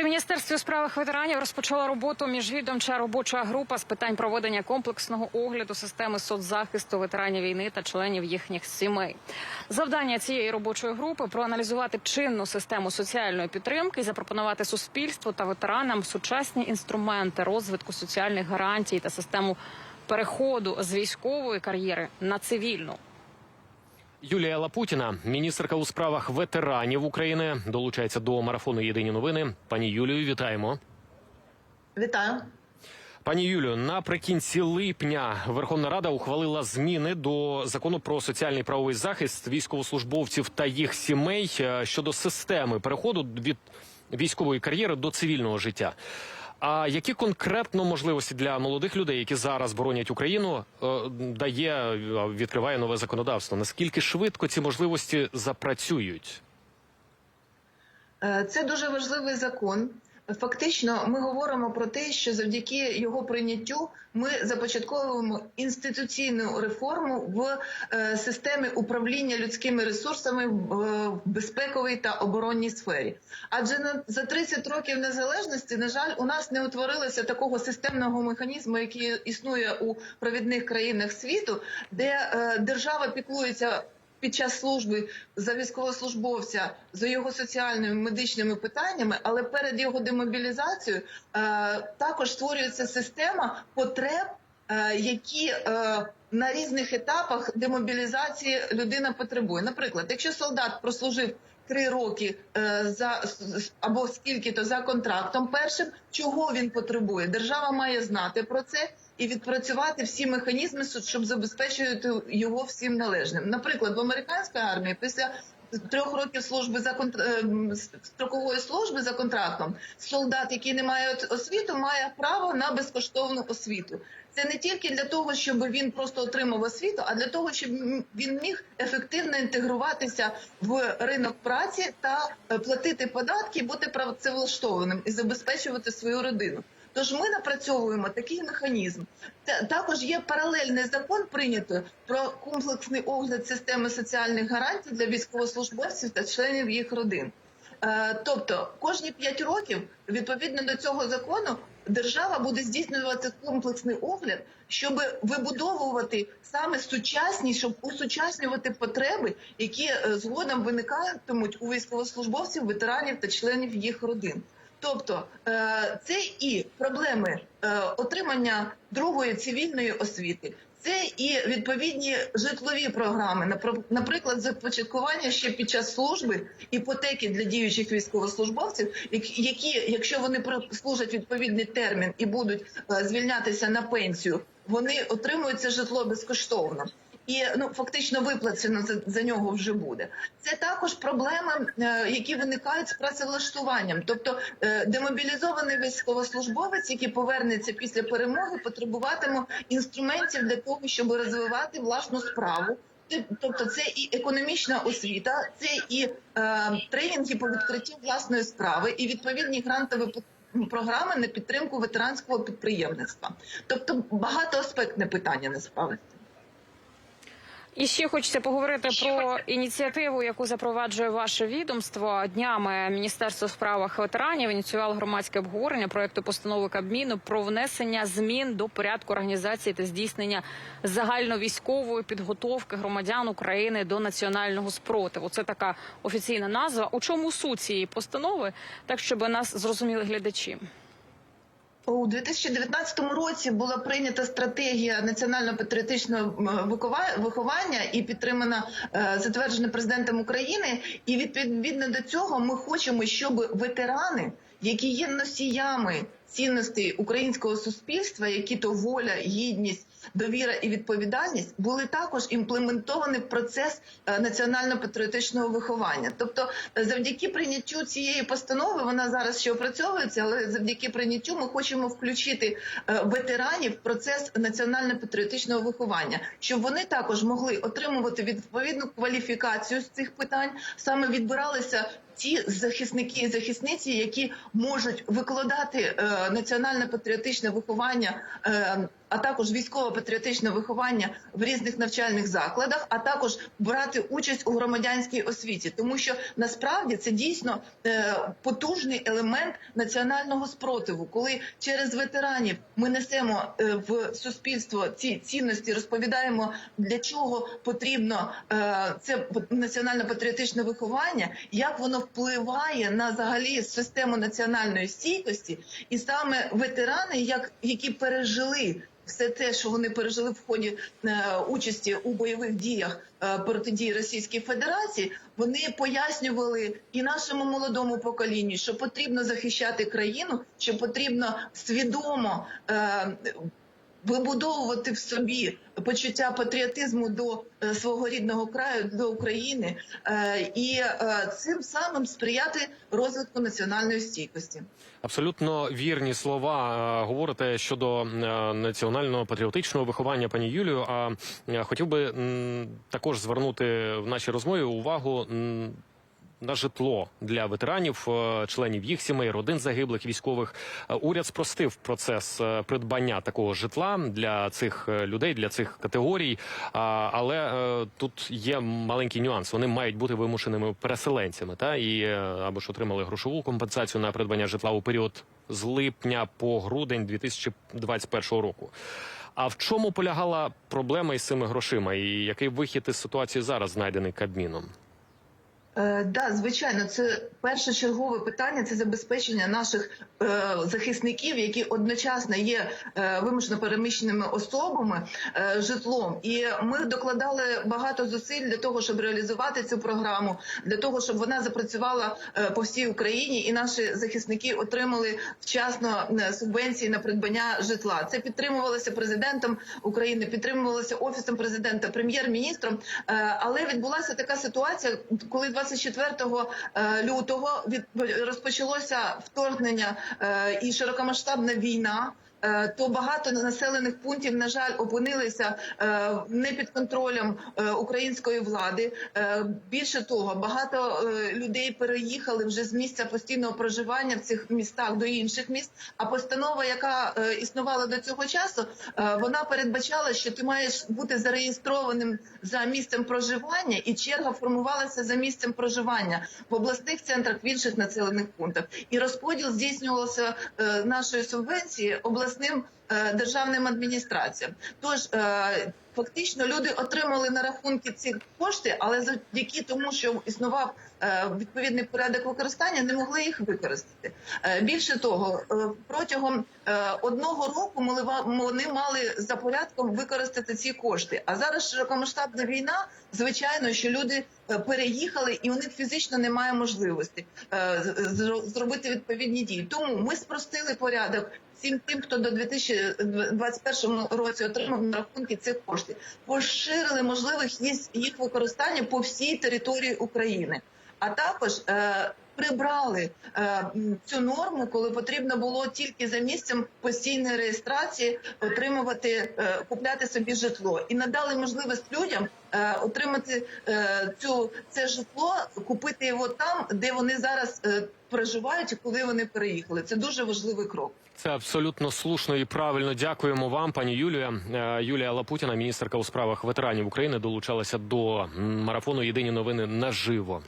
При міністерстві у справах ветеранів розпочала роботу міжвідомча робоча група з питань проведення комплексного огляду системи соцзахисту ветеранів війни та членів їхніх сімей. Завдання цієї робочої групи проаналізувати чинну систему соціальної підтримки і запропонувати суспільству та ветеранам сучасні інструменти розвитку соціальних гарантій та систему переходу з військової кар'єри на цивільну. Юлія Лапутіна, міністерка у справах ветеранів України, долучається до марафону Єдині новини. Пані Юлію, вітаємо. Вітаю. Пані Юлію, наприкінці липня Верховна Рада ухвалила зміни до закону про соціальний правовий захист військовослужбовців та їх сімей е, щодо системи переходу від військової кар'єри до цивільного життя. А які конкретно можливості для молодих людей, які зараз боронять Україну, е, дає е, відкриває нове законодавство? Наскільки швидко ці можливості запрацюють? Е, Це дуже важливий закон. Фактично, ми говоримо про те, що завдяки його прийняттю ми започатковуємо інституційну реформу в е, системі управління людськими ресурсами в е, безпековій та оборонній сфері. Адже за 30 років незалежності, на жаль, у нас не утворилося такого системного механізму, який існує у провідних країнах світу, де е, держава піклується під час служби за військовослужбовця за його соціальними медичними питаннями, але перед його демобілізацією е, також створюється система потреб, е, які е, на різних етапах демобілізації людина потребує. Наприклад, якщо солдат прослужив три роки за або скільки то за контрактом, першим чого він потребує, держава має знати про це і відпрацювати всі механізми, щоб забезпечувати його всім належним. Наприклад, в американській армії після трьох років служби за контр... ем, строкової служби за контрактом солдат, який не має освіту, має право на безкоштовну освіту. Це не тільки для того, щоб він просто отримав освіту, а для того, щоб він міг ефективно інтегруватися в ринок праці та е, платити податки, бути працевлаштованим і забезпечувати свою родину. Тож ми напрацьовуємо такий механізм. Та- Також є паралельний закон прийнято про комплексний огляд системи соціальних гарантій для військовослужбовців та членів їх родин. Е, Тобто кожні 5 років, відповідно до цього закону, держава буде здійснювати комплексний огляд, щоб вибудовувати саме сучасні, щоб усучаснювати потреби, які е, згодом виникатимуть у військовослужбовців, ветеранів та членів їх родин. Тобто е, це і проблеми е, отримання другої цивільної освіти, це і відповідні житлові програми, напр- наприклад, започаткування ще під час служби іпотеки для діючих військовослужбовців, які- якщо вони прослужать відповідний термін і будуть е, звільнятися на пенсію, вони отримують це житло безкоштовно. І ну фактично виплачено за, за нього вже буде. Це також проблеми, е, які виникають з працевлаштуванням. Тобто е, демобілізований військовослужбовець, який повернеться після перемоги, потребуватиме інструментів для того, щоб розвивати власну справу. Тобто це і економічна освіта, це і е, тренінги по відкриттю власної справи, і відповідні грантові програми на підтримку ветеранського підприємництва. Тобто багатоаспектне питання насправді. І ще хочеться поговорити про ініціативу, яку запроваджує ваше відомство. Днями Міністерство справах ветеранів ініціювало громадське обговорення проекту постанови Кабміну про внесення змін до порядку організації та здійснення загальновійськової підготовки громадян України до національного спротиву. Це така офіційна назва. У чому суть цієї постанови, так щоб нас зрозуміли глядачі? У 2019 році була прийнята стратегія національно-патріотичного виховання і підтримана е, затверджена президентом України. І відповідно до цього ми хочемо, щоб ветерани, які є носіями цінностей українського суспільства, які то воля, гідність, довіра і відповідальність, були також імплементовані в процес е, національно-патріотичного виховання. Тобто, е, завдяки прийняттю цієї постанови, вона зараз ще опрацьовується, але завдяки прийняттю ми хочемо включити е, ветеранів в процес національно-патріотичного виховання, щоб вони також могли отримувати відповідну кваліфікацію з цих питань, саме відбиралися. Ті захисники і захисниці, які можуть викладати е, національно-патріотичне виховання е, а також військово-патріотичне виховання в різних навчальних закладах, а також брати участь у громадянській освіті, тому що насправді це дійсно е, потужний елемент національного спротиву, коли через ветеранів ми несемо е, в суспільство ці цінності, розповідаємо для чого потрібно е, це національно-патріотичне виховання, як воно впливає на взагалі систему національної стійкості, і саме ветерани, як які пережили. Все те, що вони пережили в ході е, участі у бойових діях е, протидії Російській Федерації, вони пояснювали і нашому молодому поколінню, що потрібно захищати країну, що потрібно свідомо е, вибудовувати в собі почуття патріотизму до е, свого рідного краю, до України, е, і е, цим самим сприяти розвитку національної стійкості. Абсолютно вірні слова говорите щодо національного патріотичного виховання, пані Юлію. А хотів би також звернути в нашій розмові увагу. На житло для ветеранів, е, членів їх сімей, родин загиблих військових Е, уряд спростив процес е, придбання такого житла для цих людей, для цих категорій. Але тут є маленький нюанс. Вони мають бути вимушеними переселенцями, та і або ж отримали грошову компенсацію на придбання житла у період з липня по грудень 2021 року. А в чому полягала проблема із цими грошима, і який вихід із ситуації зараз знайдений Кабміном? Е, да, звичайно, це першочергове питання. Це забезпечення наших е, захисників, які одночасно є е, вимушено переміщеними особами житлом. І ми докладали багато зусиль для того, щоб реалізувати цю програму, для того, щоб вона запрацювала по всій Україні, і наші захисники отримали вчасно субвенції на придбання житла. Це підтримувалося президентом України, підтримувалося офісом президента, прем'єр-міністром. Але відбулася така ситуація, коли 24 е, лютого від розпочалося вторгнення е, і широкомасштабна війна. Е, То багато населених пунктів, на жаль, опинилися е, не під контролем е, української влади. Більше того, багато людей переїхали вже з місця постійного проживання в цих містах до інших міст. А постанова, яка існувала до цього часу, вона передбачала, що ти маєш бути зареєстрованим за місцем проживання, і черга формувалася за місцем проживання в обласних центрах в інших населених пунктах. І розподіл здійснювався нашої субвенції обласним е, державним адміністраціям. Тож е, фактично люди отримали на рахунки ці кошти, але завдяки тому, що існував е, відповідний порядок використання, не могли їх використати. Більше того, протягом одного року вони мали за порядком використати ці кошти. А зараз широкомасштабна війна. Звичайно, що люди переїхали, і у них фізично немає можливості зробити відповідні дії. Тому ми спростили порядок всім тим, хто до 2021 році отримав на рахунки цих коштів, поширили можливих їх- використання по всій території України, а також е, прибрали е, цю норму, коли потрібно було тільки за місцем постійної реєстрації отримувати, е, купляти собі житло, і надали можливість людям е, отримати е, цю це житло, купити його там, де вони зараз е, проживають, коли вони переїхали. Це дуже важливий крок. Це абсолютно слушно і правильно. Дякуємо вам, пані Юлія. Е, Юлія Лапутіна, міністерка у справах ветеранів України, долучалася до марафону Єдині новини наживо.